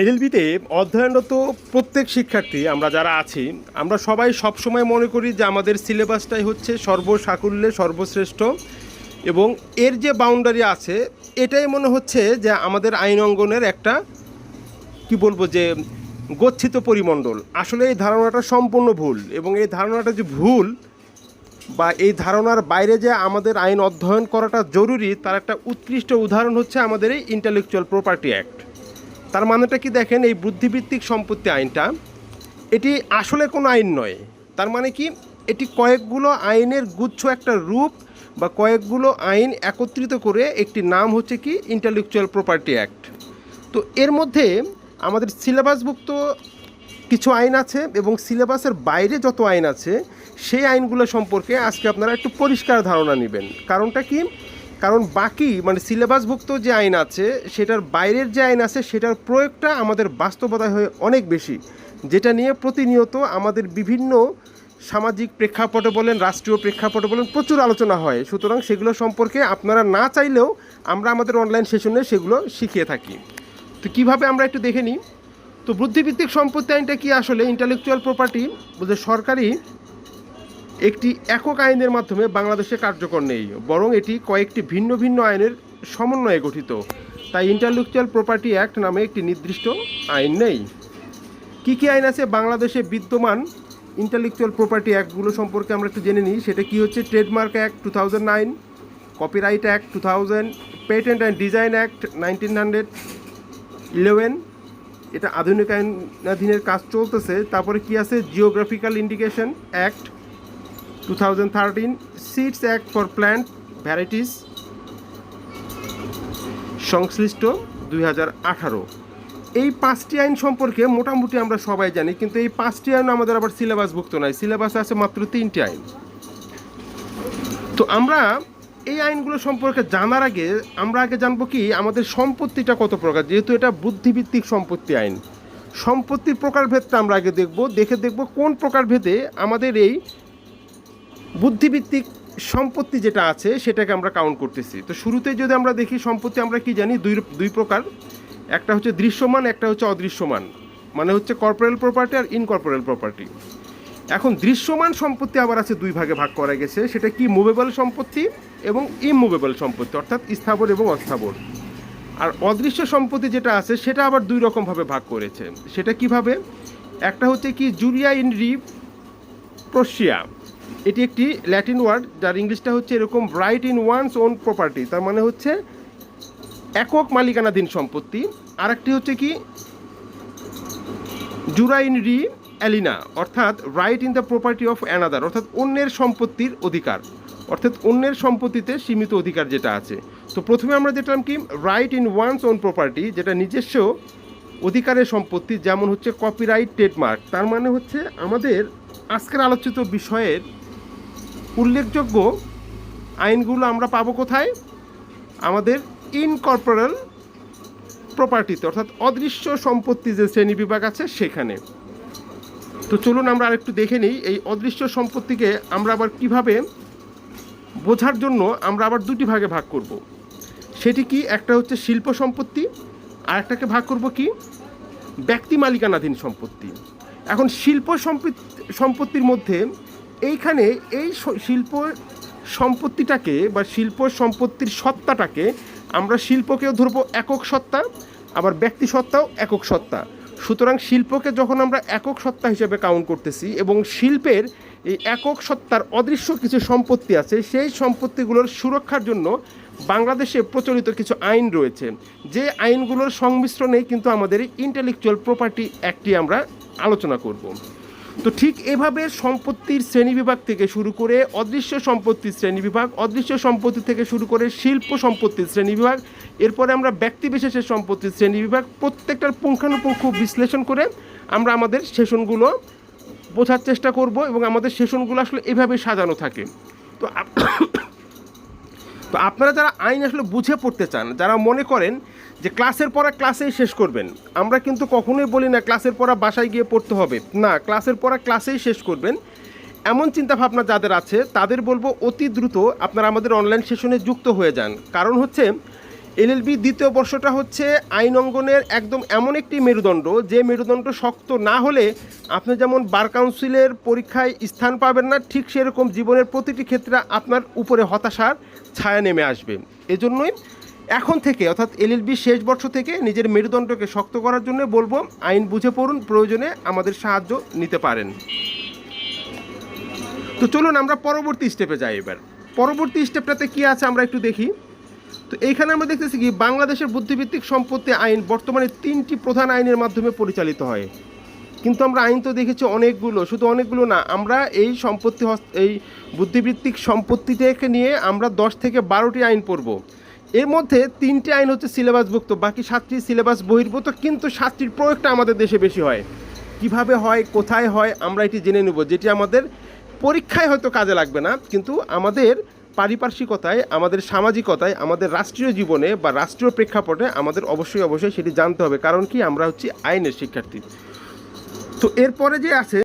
এলএলবিতে অধ্যয়নরত প্রত্যেক শিক্ষার্থী, আমরা যারা আছি, আমরা সবাই সবসময় মনে করি যে আমাদের সিলেবাসটাই হচ্ছে সর্বসাকুল্যে সর্বশ্রেষ্ঠ এবং এর যে বাউন্ডারি আছে, এটাই মনে হচ্ছে যে আমাদের আইন অঙ্গনের একটা, কি বলব, যে গচ্ছিত পরিমণ্ডল। আসলে এই ধারণাটা সম্পূর্ণ ভুল এবং এই ধারণাটা যে ভুল বা এই ধারণার বাইরে যে আমাদের আইন অধ্যয়ন করাটা জরুরি, তার একটা উৎকৃষ্ট উদাহরণ হচ্ছে আমাদের এই ইন্টালেকচুয়াল প্রপার্টি অ্যাক্ট তার মানেটা কি দেখেন, এই বুদ্ধিভিত্তিক সম্পত্তি আইনটা, এটি আসলে কোনো আইন নয়। তার মানে কি, এটি কয়েকগুলো আইনের গুচ্ছ একটা রূপ বা কয়েকগুলো আইন একত্রিত করে একটি নাম হচ্ছে কি ইন্টালেকচুয়াল প্রপার্টি অ্যাক্ট তো এর মধ্যে আমাদের সিলেবাসভুক্ত কিছু আইন আছে এবং সিলেবাসের বাইরে যত আইন আছে, সেই আইনগুলো সম্পর্কে আজকে আপনারা একটু পরিষ্কার ধারণা নেবেন। কারণটা কি কারণ বাকি মানে সিলেবাসভুক্ত যে আইন আছে, সেটার বাইরের যে আইন আছে, সেটার প্রয়োগটা আমাদের বাস্তবতায় হয়ে অনেক বেশি। যেটা নিয়ে প্রতিনিয়ত আমাদের বিভিন্ন সামাজিক প্রেক্ষাপটে বলেন, রাষ্ট্রীয় প্রেক্ষাপটে বলেন, প্রচুর আলোচনা হয়। সুতরাং সেগুলো সম্পর্কে আপনারা না চাইলেও আমরা আমাদের অনলাইন সেশনে সেগুলো শিখিয়ে থাকি। তো কীভাবে আমরা একটু দেখে নিই? তো বুদ্ধিভিত্তিক সম্পত্তি আইনটা কি আসলে? ইন্টালেকচুয়াল প্রপার্টি বলতে সরকারি একটি একক আইনের মাধ্যমে বাংলাদেশে কার্যকর নেই, বরং এটি কয়েকটি ভিন্ন ভিন্ন আইনের সমন্বয়ে গঠিত। তাই ইন্টালেকচুয়াল প্রপার্টি অ্যাক্ট নামে একটি নির্দিষ্ট আইন নেই। কী কী আইন আছে বাংলাদেশে বিদ্যমান? ইন্টালেকচুয়াল প্রপার্টি অ্যাক্টগুলো সম্পর্কে আমরা একটু জেনে নিই। সেটা কি হচ্ছে? Trademark act two thousand nine, copyright act two thousand, patent and design act nineteen hundred, eleven, এটা আধুনিক আইনাধীনের কাজ চলতেছে। তারপরে কি আছে? Geographical indication act two thousand thirteen seeds act for plant varieties সংশ্লিষ্ট দুই হাজার আঠারো। এই পাঁচটি আইন সম্পর্কে মোটামুটি আমরা সবাই জানি, কিন্তু এই পাঁচটি আইন আমাদের আবার সিলেবাসভুক্ত নয় সিলেবাসে আছে মাত্র তিনটি আইন। তো আমরা এই আইনগুলো সম্পর্কে জানার আগে, আমরা আগে জানব কি, আমাদের সম্পত্তিটা কত প্রকার? যেহেতু এটা বুদ্ধিভিত্তিক সম্পত্তি আইন। সম্পত্তির প্রকারভেদটা আমরা আগে দেখব, দেখে দেখব কোন প্রকারভেদে আমাদের এই বুদ্ধিভিত্তিক সম্পত্তি যেটা আছে, সেটাকে আমরা কাউন্ট করতেছি। তো শুরুতে যদি আমরা দেখি সম্পত্তি, আমরা কি জানি? দুই দুই প্রকার। একটা হচ্ছে দৃশ্যমান, একটা হচ্ছে অদৃশ্যমান। মানে হচ্ছে কর্পোরেল প্রপার্টি আর ইনকর্পোরেল প্রপার্টি এখন দৃশ্যমান সম্পত্তি আবার আছে দুই ভাগে ভাগ করা গেছে। সেটা কি? মুভেবল সম্পত্তি এবং ইমুভেবল সম্পত্তি, অর্থাৎ স্থাবর এবং অস্থাবর। আর অদৃশ্য সম্পত্তি যেটা আছে, সেটা আবার দুই রকমভাবে ভাগ করেছে। সেটা কীভাবে? একটা হচ্ছে কি জুরিয়া ইন রি প্রশিয়া। এটি একটি ল্যাটিন ওয়ার্ড যার ইংলিশটা হচ্ছে এরকম right in one's own property তার মানে হচ্ছে একক মালিকানাধীন সম্পত্তি। আর একটি হচ্ছে কি? জুরা ইন রি অ্যালিনা অর্থাৎ right in the property of another অর্থাৎ অন্যের সম্পত্তির অধিকার। অর্থাৎ অন্যের সম্পত্তিতে সীমিত অধিকার যেটা আছে। তো প্রথমে আমরা যেটা কি? Right in one's own property যেটা নিজস্ব অধিকারের সম্পত্তি, যেমন হচ্ছে কপিরাইট ট্রেডমার্ক তার মানে হচ্ছে আমাদের আজকের আলোচিত বিষয়ের উল্লেখযোগ্য আইনগুলো আমরা পাবো কোথায়? আমাদের ইনকর্পোরাল প্রপার্টিতে অর্থাৎ অদৃশ্য সম্পত্তি যে শ্রেণি বিভাগ আছে সেখানে। তো চলুন আমরা আরেকটু দেখে নিই, এই অদৃশ্য সম্পত্তিকে আমরা আবার কীভাবে বোঝার জন্য আমরা আবার দুটি ভাগে ভাগ করব। সেটি কি, একটা হচ্ছে শিল্প সম্পত্তি, আর একটাকে ভাগ করব কি? ব্যক্তি মালিকানাধীন সম্পত্তি। এখন শিল্প সম্পত্তির মধ্যে এইখানে এই শিল্প সম্পত্তিটাকে বা শিল্প সম্পত্তির সত্তাটাকে আমরা শিল্পকেও ধরবো একক সত্তা, আবার ব্যক্তি সত্তাও একক সত্তা। সুতরাং শিল্পকে যখন আমরা একক সত্তা হিসেবে কাউন্ট করতেছি এবং শিল্পের এই একক সত্তার অদৃশ্য কিছু সম্পত্তি আছে, সেই সম্পত্তিগুলোর সুরক্ষার জন্য বাংলাদেশে প্রচলিত কিছু আইন রয়েছে। যে আইনগুলোর সংমিশ্রণে কিন্তু আমাদের ইন্টেলেকচুয়াল প্রপার্টি অ্যাক্টটি আমরা আলোচনা করব। তো ঠিক এভাবে সম্পত্তির শ্রেণীবিভাগ থেকে শুরু করে অদৃশ্য সম্পত্তির শ্রেণীবিভাগ অদৃশ্য সম্পত্তি থেকে শুরু করে শিল্প সম্পত্তির শ্রেণীবিভাগ এরপরে আমরা ব্যক্তি বিশেষের সম্পত্তির শ্রেণীবিভাগ প্রত্যেকটার পুঙ্খানুপুঙ্খ বিশ্লেষণ করে আমরা আমাদের সেশনগুলো বোঝার চেষ্টা করব এবং আমাদের সেশনগুলো আসলে এভাবে সাজানো থাকে। তো তো আপনারা যারা আইন আসলে বুঝে পড়তে চান, যারা মনে করেন যে ক্লাসের পড়া ক্লাসেই শেষ করবেন। আমরা কিন্তু কখনোই বলি না ক্লাসের পড়া বাসায় গিয়ে পড়তে হবে। না, ক্লাসের পড়া ক্লাসেই শেষ করবেন। এমন চিন্তা ভাবনা যাদের আছে, তাদের বলব অতি দ্রুত আপনারা আমাদের অনলাইন সেশনে যুক্ত হয়ে যান। কারণ হচ্ছে এলএলবি দ্বিতীয় বর্ষটা হচ্ছে আইন অঙ্গনের একদম এমন একটি মেরুদণ্ড, যে মেরুদণ্ড শক্ত না হলে আপনি যেমন বার কাউন্সিলের পরীক্ষায় স্থান পাবেন না, ঠিক সেরকম জীবনের প্রতিটি ক্ষেত্রে আপনার উপরে হতাশার ছায়া নেমে আসবে। এজন্যই এখন থেকে, অর্থাৎ এলএলবি শেষ বর্ষ থেকে নিজের মেরুদণ্ডকে শক্ত করার জন্য বলব, আইন বুঝে পড়ুন, প্রয়োজনে আমাদের সাহায্য নিতে পারেন। তো চলুন আমরা পরবর্তী স্টেপে যাই এবার। পরবর্তী স্টেপটাতে কি আছে আমরা একটু দেখি। তো এইখানে আমরা দেখতেছি কি, বাংলাদেশের বুদ্ধিভিত্তিক সম্পত্তি আইন বর্তমানে তিনটি প্রধান আইনের মাধ্যমে পরিচালিত হয়। কিন্তু আমরা আইন তো দেখেছি অনেকগুলো, শুধু অনেকগুলো না, আমরা এই সম্পত্তি হস- এই বুদ্ধিভিত্তিক সম্পত্তিটাকে নিয়ে আমরা দশ থেকে বারোটি আইন পড়ব। এর মধ্যে তিনটি আইন হচ্ছে সিলেবাসভুক্ত, বাকি সাতটি সিলেবাস বহির্ভূত, কিন্তু সাতটির প্রয়োগটা আমাদের দেশে বেশি হয়। কীভাবে হয়, কোথায় হয়, আমরা এটি জেনে নেব, যেটি আমাদের পরীক্ষায় হয়তো কাজে লাগবে না, কিন্তু আমাদের পারিপার্শ্বিকতায়, আমাদের সামাজিকতায়, আমাদের রাষ্ট্রীয় জীবনে বা রাষ্ট্রীয় প্রেক্ষাপটে আমাদের অবশ্যই অবশ্যই সেটি জানতে হবে, কারণ কি আমরা হচ্ছি আইনের শিক্ষার্থী। তো এরপরে যে আছে